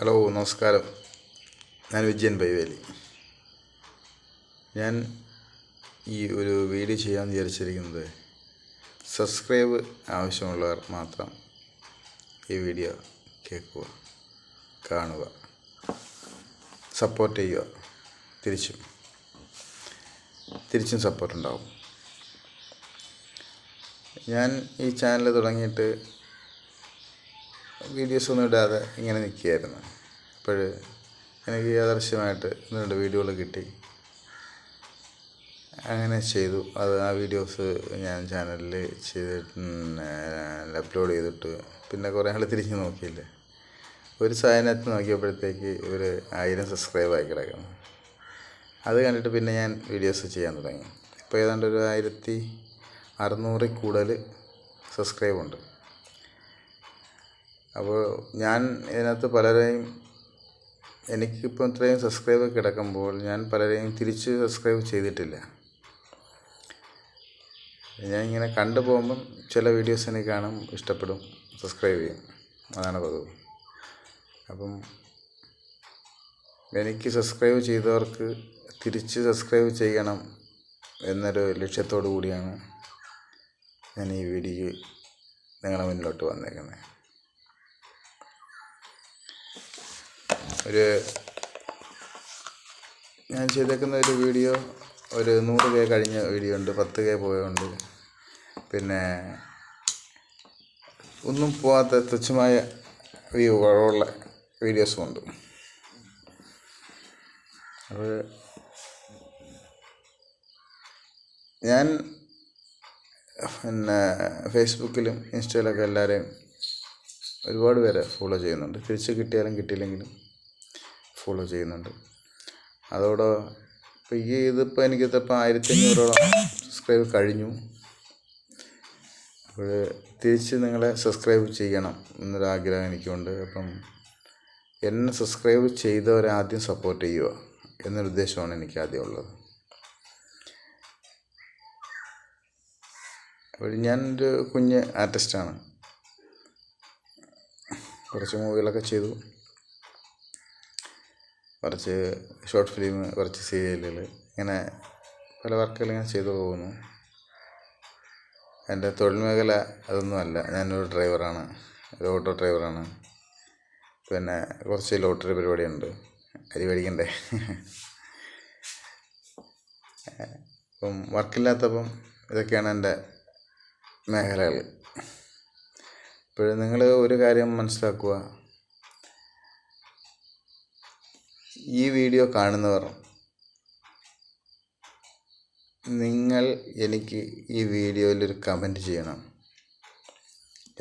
Hello നമസ്കാരം. ഞാൻ വിജയൻ പൈവേലി ഞാൻ ഈ ഒരു വീഡിയോ ചെയ്യാൻ വിചാരിച്ചിരിക്കുന്നത് സബ്സ്ക്രൈബ് ആവശ്യമുള്ളവർ മാത്രം ഈ വീഡിയോ കേൾക്കുക കാണുക സപ്പോർട്ട് ചെയ്യുക. തിരിച്ചും തിരിച്ചും സപ്പോർട്ട് ഉണ്ടാവും. ഞാൻ ഈ ചാനൽ തുടങ്ങിയിട്ട് വീഡിയോസ് ഒന്നും ഇടാതെ ഇങ്ങനെ നിൽക്കുകയായിരുന്നു. അപ്പോൾ എനിക്ക് യാദർശ്യമായിട്ട് രണ്ട് വീഡിയോകൾ കിട്ടി. അങ്ങനെ ചെയ്തു. അത് ആ വീഡിയോസ് ഞാൻ ചാനലിൽ ചെയ്തിട്ട് അപ്ലോഡ് ചെയ്തിട്ട് പിന്നെ കുറേ ആൾ തിരിഞ്ഞ് നോക്കിയില്ലേ. ഒരു സാധനത്ത് നോക്കിയപ്പോഴത്തേക്ക് ഒരു ആയിരം സബ്സ്ക്രൈബ് ആയി കിടക്കുന്നു. അത് കണ്ടിട്ട് പിന്നെ ഞാൻ വീഡിയോസ് ചെയ്യാൻ തുടങ്ങി. ഇപ്പോൾ ഏതാണ്ട് ഒരു ആയിരത്തി അറുന്നൂറിൽ കൂടുതൽ സബ്സ്ക്രൈബ് ഉണ്ട്. അപ്പോൾ ഞാൻ ഇതിനകത്ത് പലരെയും എനിക്കിപ്പോൾ ഇത്രയും സബ്സ്ക്രൈബ് കിടക്കുമ്പോൾ ഞാൻ പലരെയും തിരിച്ച് സബ്സ്ക്രൈബ് ചെയ്തിട്ടില്ല. ഞാൻ ഇങ്ങനെ കണ്ടു പോകുമ്പം ചില വീഡിയോസ് എനിക്ക് കാണും ഇഷ്ടപ്പെടും സബ്സ്ക്രൈബ് ചെയ്യും. അതാണ് പതിവ്. അപ്പം എനിക്ക് സബ്സ്ക്രൈബ് ചെയ്തവർക്ക് തിരിച്ച് സബ്സ്ക്രൈബ് ചെയ്യണം എന്നൊരു ലക്ഷ്യത്തോടു കൂടിയാണ് ഞാൻ ഈ വീഡിയോ നിങ്ങളുടെ മുന്നിലോട്ട് വന്നേക്കുന്നത്. ഒരു ഞാൻ ചെയ്തേക്കുന്ന ഒരു വീഡിയോ ഒരു നൂറ് കെ കഴിഞ്ഞ വീഡിയോ ഉണ്ട് പത്ത് കെ പോയുണ്ട്. പിന്നെ ഒന്നും പോകാത്ത തുച്ഛമായ വ്യൂ കുറവുള്ള വീഡിയോസും ഉണ്ട്. അപ്പോൾ ഞാൻ പിന്നെ ഫേസ്ബുക്കിലും ഇൻസ്റ്റയിലൊക്കെ എല്ലാവരെയും ഒരുപാട് പേരെ ഫോളോ ചെയ്യുന്നുണ്ട്. തിരിച്ച് കിട്ടിയാലും കിട്ടിയില്ലെങ്കിലും ഫോളോ ചെയ്യുന്നുണ്ട്. അതോടെ ഇപ്പോൾ ഈ ഇതിപ്പോൾ എനിക്കിതിപ്പോൾ ആയിരത്തി അഞ്ഞൂറോളം സബ്സ്ക്രൈബ് കഴിഞ്ഞു. അപ്പോൾ തിരിച്ച് നിങ്ങളെ സബ്സ്ക്രൈബ് ചെയ്യണം എന്നൊരാഗ്രഹം എനിക്കുണ്ട്. അപ്പം എന്നെ സബ്സ്ക്രൈബ് ചെയ്തവരെ ആദ്യം സപ്പോർട്ട് ചെയ്യുക എന്നൊരു ഉദ്ദേശമാണ് എനിക്ക് ആദ്യം ഉള്ളത്. ഞാനൊരു കുഞ്ഞ് ആർട്ടിസ്റ്റാണ് കുറച്ച് മൂവികളൊക്കെ ചെയ്തു. കുറച്ച് ഷോർട്ട് ഫിലിം കുറച്ച് സീരിയലുകൾ ഇങ്ങനെ പല വർക്കുകൾ ഇങ്ങനെ ചെയ്തു പോകുന്നു. എന്റെ തൊഴിൽ മേഖല അതൊന്നുമല്ല ഞാനൊരു ഡ്രൈവറാണ് ഒരു ഓട്ടോ ഡ്രൈവറാണ് പിന്നെ കുറച്ച് ലോട്ടറി പരിപാടിയുണ്ട്. അരി മേടിക്കണ്ടേ? അപ്പം വർക്കില്ലാത്തപ്പം ഇതൊക്കെയാണ് എന്റെ മേഖലകൾ ഇപ്പോഴും നിങ്ങൾ ഒരു കാര്യം മനസ്സിലാക്കുക ഈ വീഡിയോ കാണുന്നവർ നിങ്ങൾ എനിക്ക് ഈ വീഡിയോയിൽ ഒരു കമന്റ് ചെയ്യണം.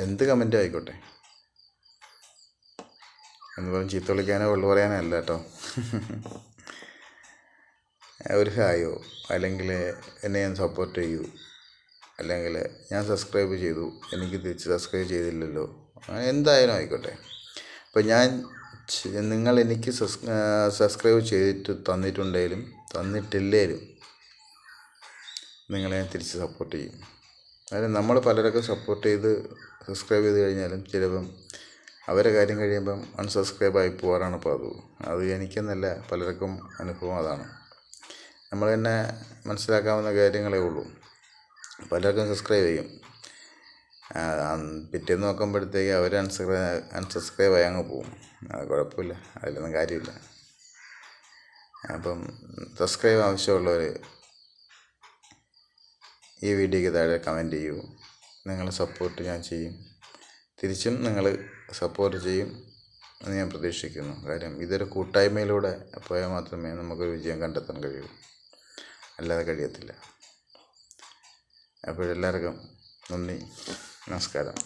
എന്ത് കമന്റ് ആയിക്കോട്ടെ? എന്ന് പറഞ്ഞ് ചീത്ത വിളിക്കാനോ വെള്ളു പറയാനോ അല്ല കേട്ടോ. ഒരു ഹായോ അല്ലെങ്കിൽ എന്നെ ഞാൻ സപ്പോർട്ട് ചെയ്യൂ അല്ലെങ്കിൽ ഞാൻ സബ്സ്ക്രൈബ് ചെയ്തു എനിക്ക് തിരിച്ച് സബ്സ്ക്രൈബ് ചെയ്തില്ലല്ലോ. എന്തായാലും ആയിക്കോട്ടെ. അപ്പോൾ ഞാൻ നിങ്ങൾ എനിക്ക് സബ്സ്ക്രൈബ് ചെയ്തിട്ട് തന്നിട്ടുണ്ടെങ്കിലും തന്നിട്ടില്ലേലും നിങ്ങളെ തിരിച്ച് സപ്പോർട്ട് ചെയ്യും. അതായത് നമ്മൾ പലരൊക്കെ സപ്പോർട്ട് ചെയ്ത് സബ്സ്ക്രൈബ് ചെയ്ത് കഴിഞ്ഞാലും ചിലപ്പം അവരെ കാര്യം കഴിയുമ്പം അൺസബ്സ്ക്രൈബ് ആയി പോകാറാണ് പതിവ്. അത് എനിക്കെന്നല്ല പലർക്കും അനുഭവം അതാണ്. നമ്മൾ തന്നെ മനസ്സിലാക്കാവുന്ന കാര്യങ്ങളേ ഉള്ളൂ. പലർക്കും സബ്സ്ക്രൈബ് ചെയ്യും. പിറ്റേന്ന് നോക്കുമ്പോഴത്തേക്ക് അവർ അൺസബ്സ്ക്രൈബ് അൺസബ്സ്ക്രൈബ് ആയി അങ്ങ് പോകും. അത് കുഴപ്പമില്ല. അതിലൊന്നും കാര്യമില്ല. അപ്പം സബ്സ്ക്രൈബ് ആവശ്യമുള്ളവർ ഈ വീഡിയോയ്ക്ക് താഴെ കമന്റ് ചെയ്യൂ. നിങ്ങൾ സപ്പോർട്ട് ഞാൻ ചെയ്യും. തിരിച്ചും നിങ്ങൾ സപ്പോർട്ട് ചെയ്യും എന്ന് ഞാൻ പ്രതീക്ഷിക്കുന്നു. കാര്യം ഇതൊരു കൂട്ടായ്മയിലൂടെ പോയാൽ മാത്രമേ നമുക്കൊരു വിജയം കണ്ടെത്താൻ കഴിയൂ. അല്ലാതെ കഴിയത്തില്ല. അപ്പോഴെല്ലാവർക്കും നന്ദി. നമസ്കാരം